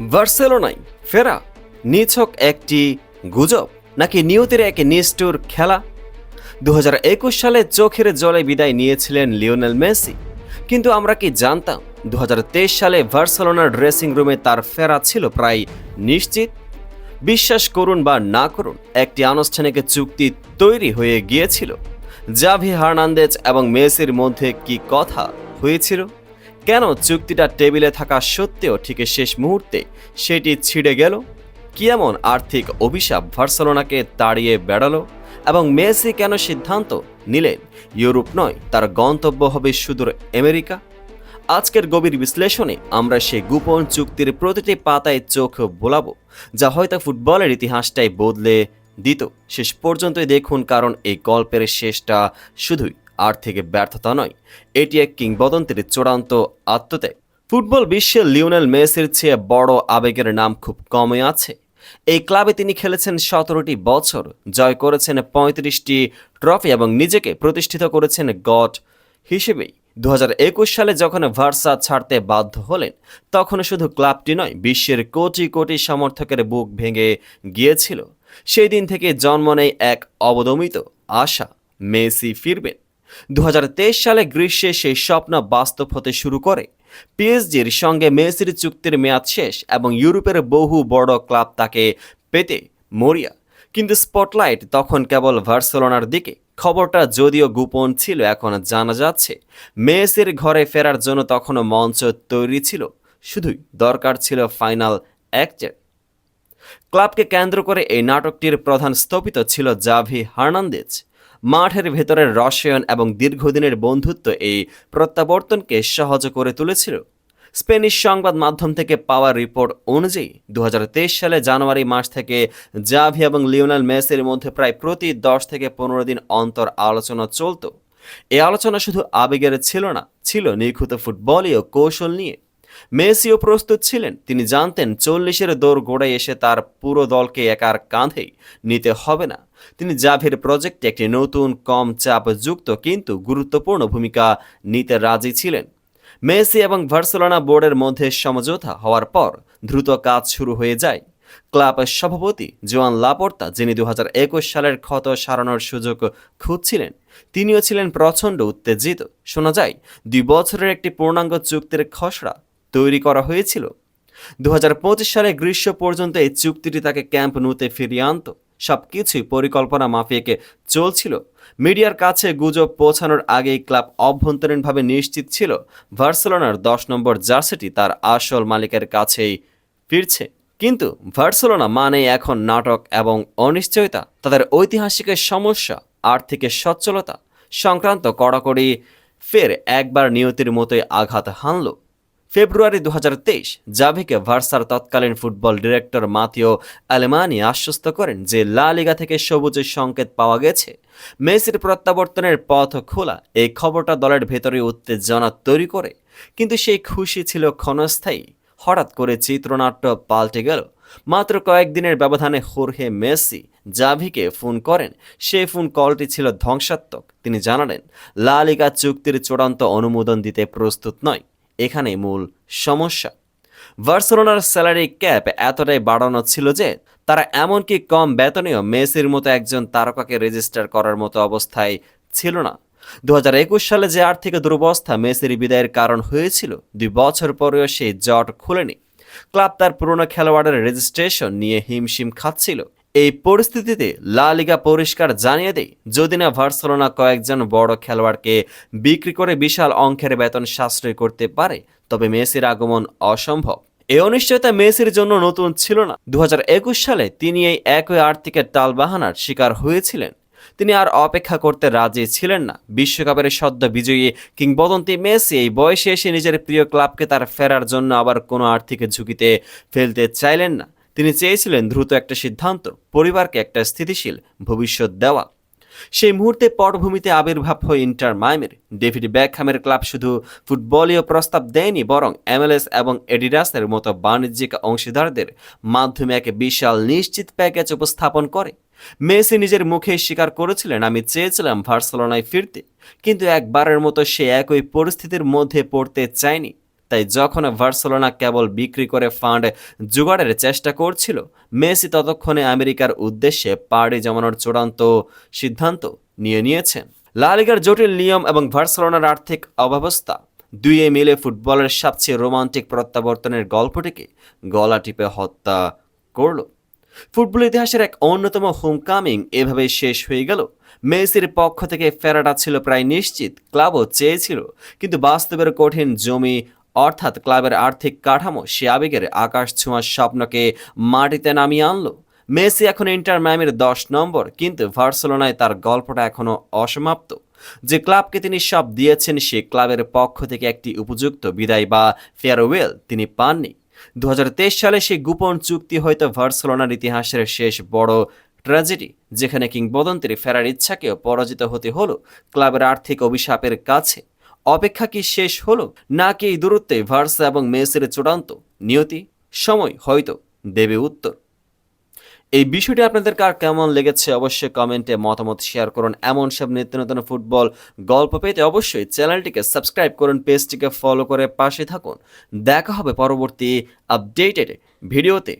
বার্সেলোনায় ফেরা নিছক একটি গুজব, নাকি নিয়তির এক নিষ্ঠুর খেলা? দু হাজার একুশ সালে চোখের জলে বিদায় নিয়েছিলেন লিওনেল মেসি। কিন্তু আমরা কি জানতাম দু হাজার তেইশ সালে বার্সেলোনার ড্রেসিং রুমে তার ফেরা ছিল প্রায় নিশ্চিত? বিশ্বাস করুন বা না করুন, একটি আনুষ্ঠানিক চুক্তি তৈরি হয়ে গিয়েছিল। জাভি হার্নান্দেজ এবং মেসির মধ্যে কি কথা হয়েছিল? কেন চুক্তিটা টেবিলে থাকা সত্ত্বেও ঠিক শেষ মুহূর্তে সেটি ছিঁড়ে গেল? কি এমন আর্থিক অভিশাপ বার্সেলোনাকে তাড়িয়ে বেড়ালো? এবং মেসি কেন সিদ্ধান্ত নিলেন ইউরোপ নয়, তার গন্তব্য হবে সুদূর আমেরিকা? আজকের গভীর বিশ্লেষণে আমরা সেই গোপন চুক্তির প্রতিটি পাতায় চোখ বোলাবো, যা হয়তো ফুটবলের ইতিহাসটাই বদলে দিত। শেষ পর্যন্তই দেখুন কারণ এই গল্পের শেষটা শুধুই। আর্থিক ব্যর্থতা নয়। এটি এক কিংবদন্তির চূড়ান্ত আত্মত্যাগ। ফুটবল বিশ্বে লিওনেল মেসির চেয়ে বড় আবেগের নাম খুব কমই আছে। এই ক্লাবে তিনি খেলেছেন সতেরোটি বছর, জয় করেছেন পঁয়ত্রিশটি ট্রফি এবং নিজেকে প্রতিষ্ঠিত করেছেন গড হিসেবেই। দু হাজার একুশ সালে যখন ভার্সা ছাড়তে বাধ্য হলেন, তখন শুধু ক্লাবটি নয়, বিশ্বের কোটি কোটি সমর্থকের বুক ভেঙে গিয়েছিল। সেই দিন থেকে জন্ম নেয় এক অবদমিত আশা, মেসি ফিরবেন। দু হাজার তেইশ সালে গ্রীষ্মে সেই স্বপ্ন বাস্তব হতে শুরু করে। পিএসজির সঙ্গে মেসির চুক্তির মেয়াদ শেষ এবং ইউরোপের বহু বড় ক্লাব তাকে পেতে মরিয়া। কিন্তু স্পটলাইট তখন কেবল ভার্সেলোনার দিকে। খবরটা যদিও গোপন ছিল, এখন জানা যাচ্ছে, মেসির ঘরে ফেরার জন্য তখনও মঞ্চ তৈরি ছিল। শুধুই দরকার ছিল ফাইনাল অ্যাক্টের ক্লাবকে কেন্দ্র করে এই নাটকটির প্রধান স্থপিত ছিল জাভি হার্নান্দেজ। মাঠের ভেতরের রসায়ন এবং দীর্ঘদিনের বন্ধুত্ব এই প্রত্যাবর্তনকে সহজ করে তুলেছিল। স্পেনিশ সংবাদ মাধ্যম থেকে পাওয়া রিপোর্ট অনুযায়ী দু হাজার তেইশ সালে জানুয়ারি মাস থেকে জাভি এবং লিওনাল মেসির মধ্যে প্রায় প্রতি দশ থেকে পনেরো দিন অন্তর আলোচনা চলত। এই আলোচনা শুধু আবেগের ছিল না, ছিল নিখুঁত ফুটবলীয় কৌশল নিয়ে। মেসিও প্রস্তুত ছিলেন, তিনি জানতেন চল্লিশের দৌড় গোড়ায় এসে তার পুরো দলকে একার কাঁধেই নিতে হবে না। তিনি জাভের প্রজেক্টে একটি নতুন কম চাপযুক্ত কিন্তু গুরুত্বপূর্ণ ভূমিকা নিতে রাজি ছিলেন। মেসি এবং ভার্সেলোনা বোর্ডের মধ্যে সমঝোতা হওয়ার পর দ্রুত কাজ শুরু হয়ে যায়। ক্লাবের সভাপতি জোয়ান লাপোর্তা, যিনি দু হাজার একুশ সালের ক্ষত সারানোর সুযোগ খুঁজছিলেন, তিনিও ছিলেন প্রচণ্ড উত্তেজিত। শোনা যায়, দুই বছরের একটি পূর্ণাঙ্গ চুক্তির খসড়া তৈরি করা হয়েছিল। দু হাজার পঁচিশ সালে গ্রীষ্ম পর্যন্ত এই চুক্তিটি তাকে ক্যাম্প নুতে ফিরিয়ে আনত। সব কিছুই পরিকল্পনা মাফিয়াকে চলছিল। মিডিয়ার কাছে গুজব পৌঁছানোর আগেই ক্লাব অভ্যন্তরীণভাবে নিশ্চিত ছিল ভার্সেলোনার দশ নম্বর জার্সিটি তার আসল মালিকের কাছেই ফিরছে। কিন্তু ভার্সেলোনা মানে এখন নাটক এবং অনিশ্চয়তা, তাদের ঐতিহাসিকের সমস্যা, আর্থিক সচ্ছলতা, সংক্রান্ত কড়াকড়ি ফের একবার নিয়তির মতোই আঘাত হানল। ফেব্রুয়ারি দু হাজার তেইশ, জাভিকে ভার্সার তৎকালীন ফুটবল ডিরেক্টর মাতিও আলেমানি আশ্বস্ত করেন যে লা লিগা থেকে সবুজের সংকেত পাওয়া গেছে। মেসির প্রত্যাবর্তনের পথ খোলা, এই খবরটা দলের ভেতরে উত্তেজনা তৈরি করে। কিন্তু সেই খুশি ছিল ক্ষণস্থায়ী। হঠাৎ করে চিত্রনাট্য পাল্টে গেল। মাত্র কয়েকদিনের ব্যবধানে হোরহে মেসি জাভিকে ফোন করেন। সেই ফোন কলটি ছিল ধ্বংসাত্মক। তিনি জানালেন, লা লিগা চুক্তির চূড়ান্ত অনুমোদন দিতে প্রস্তুত নয়। এখানে মূল সমস্যা। ভার্সেলোনার স্যালারি ক্যাপ এতটাই বাড়ানো ছিল যে, তারা এমনকি কম বেতনেও মেসির মতো একজন তারকাকে রেজিস্টার করার মতো অবস্থায় ছিল না। দু হাজার একুশ সালে যে আর্থিক দুরবস্থা মেসির বিদায়ের কারণ হয়েছিল, দুই বছর পরেও সেই জট খুলেনি। ক্লাব তার পুরনো খেলোয়াড়ের রেজিস্ট্রেশন নিয়ে হিমশিম খাচ্ছিল। এই পরিস্থিতিতে লা লিগা পরিষ্কার জানিয়ে দেয় যদি না ভার্সেলোনা কয়েকজন বড় খেলোয়াড়কে বিক্রি করে বিশাল অঙ্কের বেতন সাশ্রয় করতে পারে, তবে মেসির আগমন অসম্ভব। এই অনিশ্চয়তা মেসির জন্য নতুন ছিল না। দু হাজার একুশ সালে তিনি এই একই আর্থিকের টালবাহানার শিকার হয়েছিলেন। তিনি আর অপেক্ষা করতে রাজি ছিলেন না। বিশ্বকাপের সদ্য বিজয়ী কিংবদন্তি মেসি এই বয়সে এসে নিজের প্রিয় ক্লাবকে তার ফেরার জন্য আবার কোনো আর্থিক ঝুঁকিতে ফেলতে চাইলেন না। তিনি চেয়েছিলেন দ্রুত একটা সিদ্ধান্ত, পরিবারকে একটা স্থিতিশীল ভবিষ্যৎ দেওয়া। সেই মুহূর্তে পটভূমিতে আবির্ভাব হয় ইন্টার মাইমের, ডেভিড ব্যাকহামের ক্লাব শুধু ফুটবলীয় প্রস্তাব দেয়নি, বরং এমএলএস এবং এডিডাসের মতো বাণিজ্যিক অংশীদারদের মাধ্যমে এক বিশাল নিশ্চিত প্যাকেজ উপস্থাপন করে। মেসি নিজের মুখে স্বীকার করেছিলেন, আমি চেয়েছিলাম ভার্সেলোনায় ফিরতে, কিন্তু একবারের মতো সে একই পরিস্থিতির মধ্যে পড়তে চায়নি তাই যখন ভার্সেলোনা কেবল বিক্রি করে ফান্ড জোগাড়ের চেষ্টা করছিল, মেসি ততক্ষণে আমেরিকার উদ্দেশ্যে পাড়ি জমানোর চূড়ান্ত সিদ্ধান্ত নিয়ে নিয়েছেন। লা লিগার জটিল নিয়ম এবং ভার্সেলোনার আর্থিক অব্যবস্থা দুইয়ে মিলে ফুটবলের সবচেয়ে রোমান্টিক প্রত্যাবর্তনের গল্পটিকে গলা টিপে হত্যা করল। ফুটবল ইতিহাসের এক অন্যতম হোমকামিং এভাবে শেষ হয়ে গেল। মেসির পক্ষ থেকে ফেরাটা ছিল প্রায় নিশ্চিত, ক্লাবও চেয়েছিল, কিন্তু বাস্তবের কঠিন জমি অর্থাৎ ক্লাবের আর্থিক কাঠামো, সে আবেগের আকাশ ছোঁয়ার স্বপ্নকে মাটিতে নামিয়ে আনলো। মেসি এখন ইন্টার ম্যামের দশ নম্বর, কিন্তু ভার্সেলোনায় তার গল্পটা এখনও অসমাপ্ত। যে ক্লাবকে তিনি সব দিয়েছেন, সে ক্লাবের পক্ষ থেকে একটি উপযুক্ত বিদায় বা ফেয়ারওয়েল তিনি পাননি। দু হাজার তেইশ সালে সেই গোপন চুক্তি হয়তো ভার্সেলোনার ইতিহাসের শেষ বড় ট্র্যাজেডি, যেখানে কিংবদন্তির ফেরার ইচ্ছাকেও পরাজিত হতে হলো ক্লাবের আর্থিক অভিশাপের কাছে। অপেক্ষা কি শেষ হলো? নাকি এই দূরত্বে ভার্সা এবং মেসির চূড়ান্ত নিয়তি? সময় হয়তো দেবে উত্তর। এই বিষয়টি আপনাদের কার কেমন লেগেছে অবশ্যই কমেন্টে মতামত শেয়ার করুন। এমন সব নিত্য নতুন ফুটবল গল্প পেতে অবশ্যই চ্যানেলটিকে সাবস্ক্রাইব করুন, পেজটিকে ফলো করে পাশে থাকুন। দেখা হবে পরবর্তী আপডেটেড ভিডিওতে।